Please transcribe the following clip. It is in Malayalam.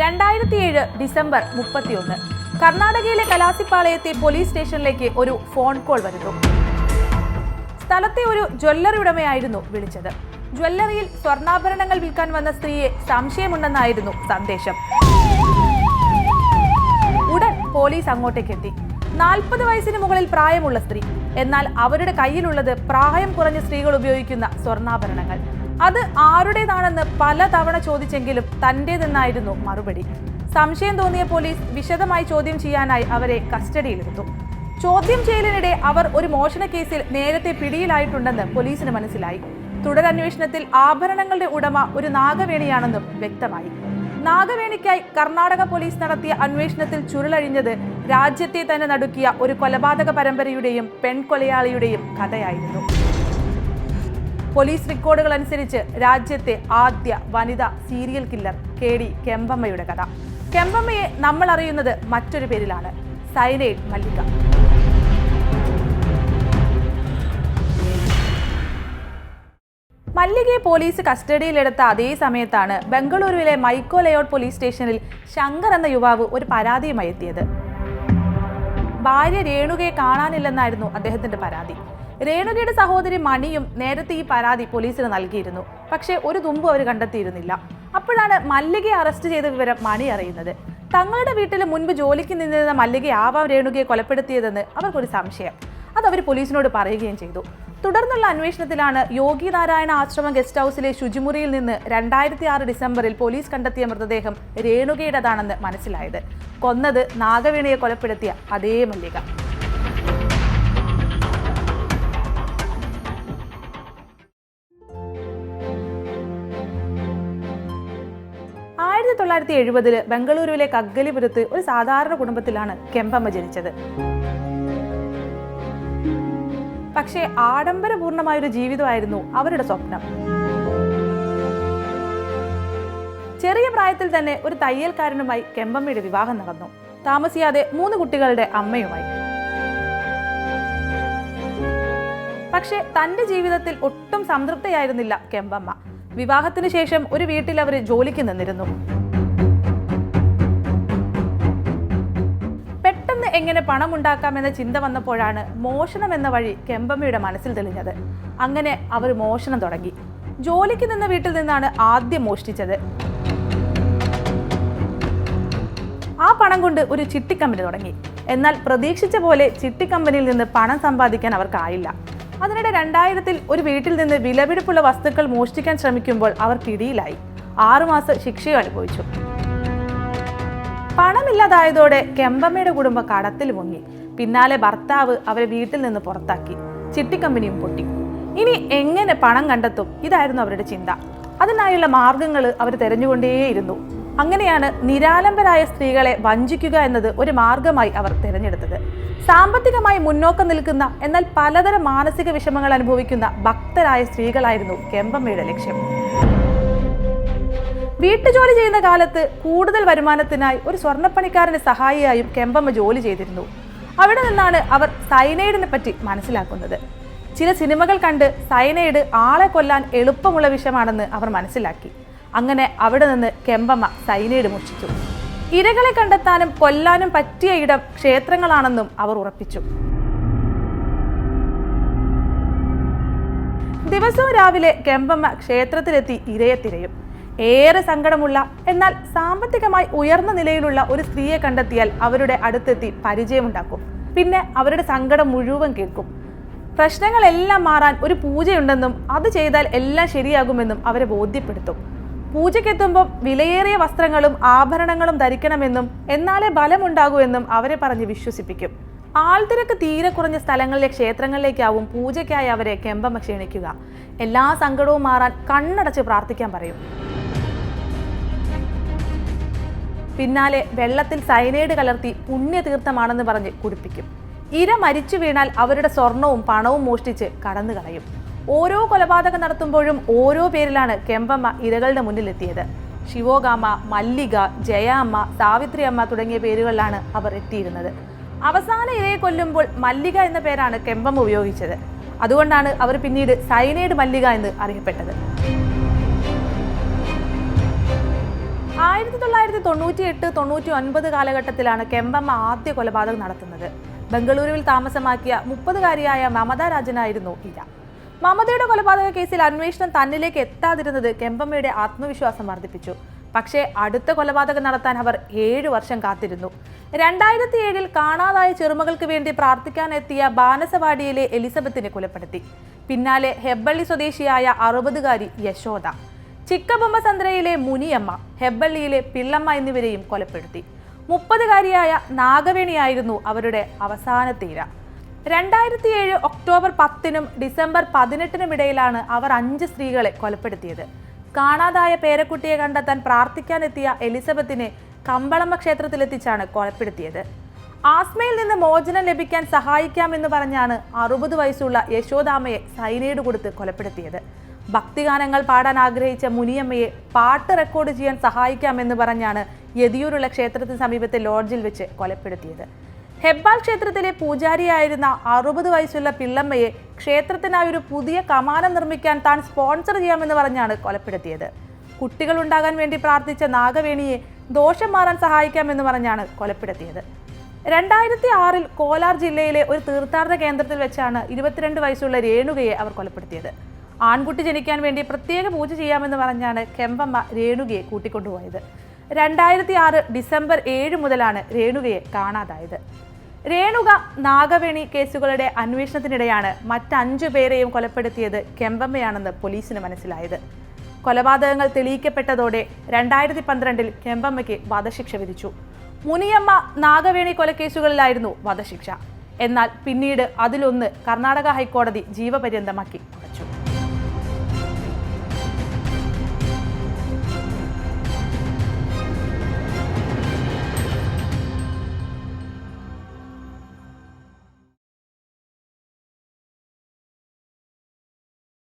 രണ്ടായിരത്തിയേഴ് ഡിസംബർ മുപ്പത്തിയൊന്ന്. കർണാടകയിലെ കലാസിപ്പാളയത്തെ പോലീസ് സ്റ്റേഷനിലേക്ക് ഒരു ഫോൺ കോൾ വരുന്നു. സ്ഥലത്തെ ഒരു ജ്വല്ലറി ഉടമയായിരുന്നു വിളിച്ചത്. ജ്വല്ലറിയിൽ സ്വർണാഭരണങ്ങൾ വിൽക്കാൻ വന്ന സ്ത്രീയെ സംശയമുണ്ടെന്നായിരുന്നു സന്ദേശം. ഉടൻ പോലീസ് അങ്ങോട്ടേക്ക് എത്തി നാൽപ്പത് വയസ്സിന് മുകളിൽ പ്രായമുള്ള സ്ത്രീ എന്നാൽ അവരുടെ കയ്യിലുള്ളത് പ്രായം കുറഞ്ഞ സ്ത്രീകൾ ഉപയോഗിക്കുന്ന സ്വർണാഭരണങ്ങൾ. അത് ആരുടേതാണെന്ന് പല തവണ ചോദിച്ചെങ്കിലും തന്റേതെന്നായിരുന്നു മറുപടി. സംശയം തോന്നിയ പോലീസ് വിശദമായി ചോദ്യം ചെയ്യാനായി അവരെ കസ്റ്റഡിയിലെടുത്തു. ചോദ്യം ചെയ്യലിനിടെ അവർ ഒരു മോഷണ കേസിൽ നേരത്തെ പിടിയിലായിട്ടുണ്ടെന്ന് പോലീസിന് മനസ്സിലായി. തുടരന്വേഷണത്തിൽ ആഭരണങ്ങളുടെ ഉടമ ഒരു നാഗവേണിയാണെന്നും വ്യക്തമായി. നാഗവേണിക്കായി കർണാടക പോലീസ് നടത്തിയ അന്വേഷണത്തിൽ ചുരുളഴിഞ്ഞത് രാജ്യത്തെ തന്നെ നടുക്കിയ ഒരു കൊലപാതക പരമ്പരയുടെയും പെൺകൊലയാളിയുടെയും കഥയായിരുന്നു. പോലീസ് റെക്കോർഡുകൾ അനുസരിച്ച് രാജ്യത്തെ ആദ്യ വനിതാ സീരിയൽ കില്ലർ കെ ഡി കെമ്പമ്മയുടെ കഥ. കെമ്പമ്മയെ നമ്മൾ അറിയുന്നത് മറ്റൊരു പേരിലാണ്. സൈനൈഡ് മല്ലിക. മല്ലികയെ പോലീസ് കസ്റ്റഡിയിലെടുത്ത അതേ സമയത്താണ് ബംഗളൂരുവിലെ മൈക്കോ ലേഔട്ട് പോലീസ് സ്റ്റേഷനിൽ ശങ്കർ എന്ന യുവാവ് ഒരു പരാതിയുമായി എത്തിയത്. ഭാര്യ രേണുകയെ കാണാനില്ലെന്നായിരുന്നു അദ്ദേഹത്തിന്റെ പരാതി. രേണുകയുടെ സഹോദരി മണിയും നേരത്തെ ഈ പരാതി പോലീസിന് നൽകിയിരുന്നു. പക്ഷേ ഒരു തുമ്പും അവർ കണ്ടെത്തിയിരുന്നില്ല. അപ്പോഴാണ് മല്ലികയെ അറസ്റ്റ് ചെയ്ത വിവരം മണി അറിയുന്നത്. തങ്ങളുടെ വീട്ടിൽ മുൻപ് ജോലിക്ക് നിന്നിരുന്ന മല്ലികയാവാം രേണുകയെ കൊലപ്പെടുത്തിയതെന്ന് അവർക്കൊരു സംശയം. അത് അവർ പോലീസിനോട് പറയുകയും ചെയ്തു. തുടർന്നുള്ള അന്വേഷണത്തിലാണ് യോഗി നാരായണ ആശ്രമം ഗസ്റ്റ് ഹൗസിലെ ശുചിമുറിയിൽ നിന്ന് രണ്ടായിരത്തി ആറ് ഡിസംബറിൽ പോലീസ് കണ്ടെത്തിയ മൃതദേഹം രേണുകയുടേതാണെന്ന് മനസ്സിലായത്. കൊന്നത് നാഗവീണയെ കൊലപ്പെടുത്തിയ അതേ മല്ലിക. ആയിരത്തി തൊള്ളായിരത്തി എഴുപതിൽ ബംഗളൂരുവിലെ കഗ്ഗലിപുരത്ത് ഒരു സാധാരണ കുടുംബത്തിലാണ് കെമ്പമ്മ ജനിച്ചത്. പക്ഷേ ആഡംബരപൂർണമായൊരു ജീവിതമായിരുന്നു അവരുടെ സ്വപ്നം. ചെറിയ പ്രായത്തിൽ തന്നെ ഒരു തയ്യൽക്കാരനുമായി കെമ്പമ്മയുടെ വിവാഹം നടന്നു. താമസിയാതെ മൂന്ന് കുട്ടികളുടെ അമ്മയുമായി. പക്ഷേ തന്റെ ജീവിതത്തിൽ ഒട്ടും സംതൃപ്തയായിരുന്നില്ല കെമ്പമ്മ. വിവാഹത്തിന് ശേഷം ഒരു വീട്ടിൽ അവർ ജോലിക്ക് നിന്നിരുന്നു. എങ്ങനെ പണം ഉണ്ടാക്കാമെന്ന ചിന്ത വന്നപ്പോഴാണ് മോഷണം എന്ന വഴി കെമ്പമ്മയുടെ മനസ്സിൽ തെളിഞ്ഞത്. അങ്ങനെ അവർ മോഷണം തുടങ്ങി. ജോലിക്ക് നിന്ന വീട്ടിൽ നിന്നാണ് ആദ്യം മോഷ്ടിച്ചത്. ആ പണം കൊണ്ട് ഒരു ചിട്ടിക്കമ്പനി തുടങ്ങി. എന്നാൽ പ്രതീക്ഷിച്ച പോലെ ചിട്ടിക്കമ്പനിയിൽ നിന്ന് പണം സമ്പാദിക്കാൻ അവർക്കായില്ല. അതിനിടെ രണ്ടായിരത്തിൽ ഒരു വീട്ടിൽ നിന്ന് വിലപിടിപ്പുള്ള വസ്തുക്കൾ മോഷ്ടിക്കാൻ ശ്രമിക്കുമ്പോൾ അവർ പിടിയിലായി. ആറുമാസം ശിക്ഷയും അനുഭവിച്ചു. പണമില്ലാതായതോടെ കെമ്പമ്മയുടെ കുടുംബം കടത്തിൽ മുങ്ങി. പിന്നാലെ ഭർത്താവ് അവരെ വീട്ടിൽ നിന്ന് പുറത്താക്കി. ചിട്ടിക്കമ്പനിയും പൊട്ടി. ഇനി എങ്ങനെ പണം കണ്ടെത്തും? ഇതായിരുന്നു അവരുടെ ചിന്ത. അതിനായുള്ള മാർഗങ്ങൾ അവർ തെരഞ്ഞുകൊണ്ടേയിരുന്നു. അങ്ങനെയാണ് നിരാലംബരായ സ്ത്രീകളെ വഞ്ചിക്കുക എന്നത് ഒരു മാർഗമായി അവർ തിരഞ്ഞെടുത്തത്. സാമ്പത്തികമായി മുന്നോക്കം നിൽക്കുന്ന എന്നാൽ പലതരം മാനസിക വിഷമങ്ങൾ അനുഭവിക്കുന്ന ഭക്തരായ സ്ത്രീകളായിരുന്നു കെമ്പമ്മയുടെ ലക്ഷ്യം. വീട്ടുജോലി ചെയ്യുന്ന കാലത്ത് കൂടുതൽ വരുമാനത്തിനായി ഒരു സ്വർണപ്പണിക്കാരന്റെ സഹായിയായും കെമ്പമ്മ ജോലി ചെയ്തിരുന്നു. അവിടെ നിന്നാണ് അവർ സൈനൈഡിനെ പറ്റി മനസ്സിലാക്കുന്നത്. ചില സിനിമകൾ കണ്ട് സൈനൈഡ് ആളെ കൊല്ലാൻ എളുപ്പമുള്ള വിഷമാണെന്ന് അവർ മനസ്സിലാക്കി. അങ്ങനെ അവിടെ നിന്ന് കെമ്പമ്മ സൈനൈഡ് മോഷിച്ചു ഇരകളെ കണ്ടെത്താനും കൊല്ലാനും പറ്റിയ ഇടം ക്ഷേത്രങ്ങളാണെന്നും അവർ ഉറപ്പിച്ചു. ദിവസവും രാവിലെ കെമ്പമ്മ ക്ഷേത്രത്തിലെത്തി ഇരയെ തിരയും. ഏറെ സങ്കടമുള്ള എന്നാൽ സാമ്പത്തികമായി ഉയർന്ന നിലയിലുള്ള ഒരു സ്ത്രീയെ കണ്ടെത്തിയാൽ അവരുടെ അടുത്തെത്തി പരിചയമുണ്ടാക്കും. പിന്നെ അവരുടെ സങ്കടം മുഴുവൻ കേൾക്കും. പ്രശ്നങ്ങളെല്ലാം മാറാൻ ഒരു പൂജയുണ്ടെന്നും അത് ചെയ്താൽ എല്ലാം ശരിയാകുമെന്നും അവരെ ബോധ്യപ്പെടുത്തും. പൂജയ്ക്കെത്തുമ്പോൾ വിലയേറിയ വസ്ത്രങ്ങളും ആഭരണങ്ങളും ധരിക്കണമെന്നും എന്നാലേ ബലമുണ്ടാകൂ എന്നും അവരെ പറഞ്ഞ് വിശ്വസിപ്പിക്കും. ആൾത്തിരക്ക് തീരെ കുറഞ്ഞ സ്ഥലങ്ങളിലെ ക്ഷേത്രങ്ങളിലേക്കാവും പൂജയ്ക്കായി അവരെ കെമ്പമ്മ ക്ഷണിക്കുക. എല്ലാ സങ്കടവും മാറാൻ കണ്ണടച്ച് പ്രാർത്ഥിക്കാൻ പറയും. പിന്നാലെ വെള്ളത്തിൽ സയനൈഡ് കലർത്തി പുണ്യതീർത്ഥമാണെന്ന് പറഞ്ഞ് കുടിപ്പിക്കും. ഇര മരിച്ചു വീണാൽ അവരുടെ സ്വർണവും പണവും മോഷ്ടിച്ച് കടന്നു കളയും ഓരോ കൊലപാതകം നടത്തുമ്പോഴും ഓരോ പേരിലാണ് കെമ്പമ്മ ഇരകളുടെ മുന്നിലെത്തിയത്. ശിവോഗാമ മല്ലിക ജയാമ്മ സാവിത്രി അമ്മ തുടങ്ങിയ പേരുകളിലാണ് അവർ എത്തിയിരുന്നത്. അവസാന ഇരയെ കൊല്ലുമ്പോൾ മല്ലിക എന്ന പേരാണ് കെമ്പമ്മ ഉപയോഗിച്ചത്. അതുകൊണ്ടാണ് അവർ പിന്നീട് സൈനൈഡ് മല്ലിക എന്ന് അറിയപ്പെട്ടത്. ആയിരത്തി തൊള്ളായിരത്തി തൊണ്ണൂറ്റി എട്ട് തൊണ്ണൂറ്റി ഒൻപത് കാലഘട്ടത്തിലാണ് കെമ്പമ്മ ആദ്യ കൊലപാതകം നടത്തുന്നത്. ബംഗളൂരുവിൽ താമസമാക്കിയ മുപ്പതുകാരിയായ മമത രാജനായിരുന്നു ഇര. മമതയുടെ കൊലപാതക കേസിൽ അന്വേഷണം തന്നിലേക്ക് എത്താതിരുന്നത് കെമ്പമ്മയുടെ ആത്മവിശ്വാസം വർദ്ധിപ്പിച്ചു. പക്ഷേ അടുത്ത കൊലപാതകം നടത്താൻ അവർ ഏഴു വർഷം കാത്തിരുന്നു. രണ്ടായിരത്തി ഏഴിൽ കാണാതായ ചെറുമകൾക്ക് വേണ്ടി പ്രാർത്ഥിക്കാനെത്തിയ ബാനസവാടിയിലെ എലിസബത്തിനെ കൊലപ്പെടുത്തി. പിന്നാലെ ഹെബ്ബള്ളി സ്വദേശിയായ അറുപതുകാരി യശോദ. ചിക്കബൊമ്മ സന്ദ്രയിലെ മുനിയമ്മ ഹെബ്ബള്ളിയിലെ പിള്ളമ്മ എന്നിവരെയും കൊലപ്പെടുത്തി. മുപ്പതുകാരിയായ നാഗവേണിയായിരുന്നു അവരുടെ അവസാന തീര. രണ്ടായിരത്തി ഏഴ് ഒക്ടോബർ പത്തിനും ഡിസംബർ പതിനെട്ടിനും ഇടയിലാണ് അവർ അഞ്ച് സ്ത്രീകളെ കൊലപ്പെടുത്തിയത്. കാണാതായ പേരക്കുട്ടിയെ കണ്ടെത്താൻ പ്രാർത്ഥിക്കാനെത്തിയ എലിസബത്തിനെ കമ്പളമ്മ ക്ഷേത്രത്തിലെത്തിച്ചാണ് കൊലപ്പെടുത്തിയത്. ആസ്മയിൽ നിന്ന് മോചനം ലഭിക്കാൻ സഹായിക്കാമെന്ന് പറഞ്ഞാണ് അറുപത് വയസ്സുള്ള യശോദാമ്മയെ സൈനൈഡ് കൊടുത്ത് കൊലപ്പെടുത്തിയത്. ഭക്തിഗാനങ്ങൾ പാടാൻ ആഗ്രഹിച്ച മുനിയമ്മയെ പാട്ട് റെക്കോർഡ് ചെയ്യാൻ സഹായിക്കാമെന്ന് പറഞ്ഞാണ് യദിയൂരുള്ള ക്ഷേത്രത്തിന് സമീപത്തെ ലോഡ്ജിൽ വെച്ച് കൊലപ്പെടുത്തിയത്. ഹെബ്ബാൾ ക്ഷേത്രത്തിലെ പൂജാരിയായിരുന്ന അറുപത് വയസ്സുള്ള പിള്ളമ്മയെ ക്ഷേത്രത്തിനായി ഒരു പുതിയ കമാനം നിർമ്മിക്കാൻ താൻ സ്പോൺസർ ചെയ്യാമെന്ന് പറഞ്ഞാണ് കൊലപ്പെടുത്തിയത്. കുട്ടികൾ ഉണ്ടാകാൻ വേണ്ടി പ്രാർത്ഥിച്ച നാഗവേണിയെ ദോഷം മാറാൻ സഹായിക്കാമെന്ന് പറഞ്ഞാണ് കൊലപ്പെടുത്തിയത്. രണ്ടായിരത്തി ആറിൽ കോലാർ ജില്ലയിലെ ഒരു തീർത്ഥാടന കേന്ദ്രത്തിൽ വെച്ചാണ് ഇരുപത്തിരണ്ട് വയസ്സുള്ള രേണുകയെ അവർ കൊലപ്പെടുത്തിയത്. ആൺകുട്ടി ജനിക്കാൻ വേണ്ടി പ്രത്യേക പൂജ ചെയ്യാമെന്ന് പറഞ്ഞാണ് കെമ്പമ്മ രേണുകയെ കൂട്ടിക്കൊണ്ടുപോയത്. രണ്ടായിരത്തി ആറ് ഡിസംബർ ഏഴ് മുതലാണ് രേണുകയെ കാണാതായത്. രേണുക നാഗവേണി കേസുകളുടെ അന്വേഷണത്തിനിടെയാണ് മറ്റഞ്ചു പേരെയും കൊലപ്പെടുത്തിയത് കെമ്പമ്മയാണെന്ന് പോലീസിന് മനസ്സിലായത്. കൊലപാതകങ്ങൾ തെളിയിക്കപ്പെട്ടതോടെ രണ്ടായിരത്തി പന്ത്രണ്ടിൽ കെമ്പമ്മയ്ക്ക് വധശിക്ഷ വിധിച്ചു. മുനിയമ്മ നാഗവേണി കൊലക്കേസുകളിലായിരുന്നു വധശിക്ഷ. എന്നാൽ പിന്നീട് അതിലൊന്ന് കർണാടക ഹൈക്കോടതി ജീവപര്യന്തമാക്കി.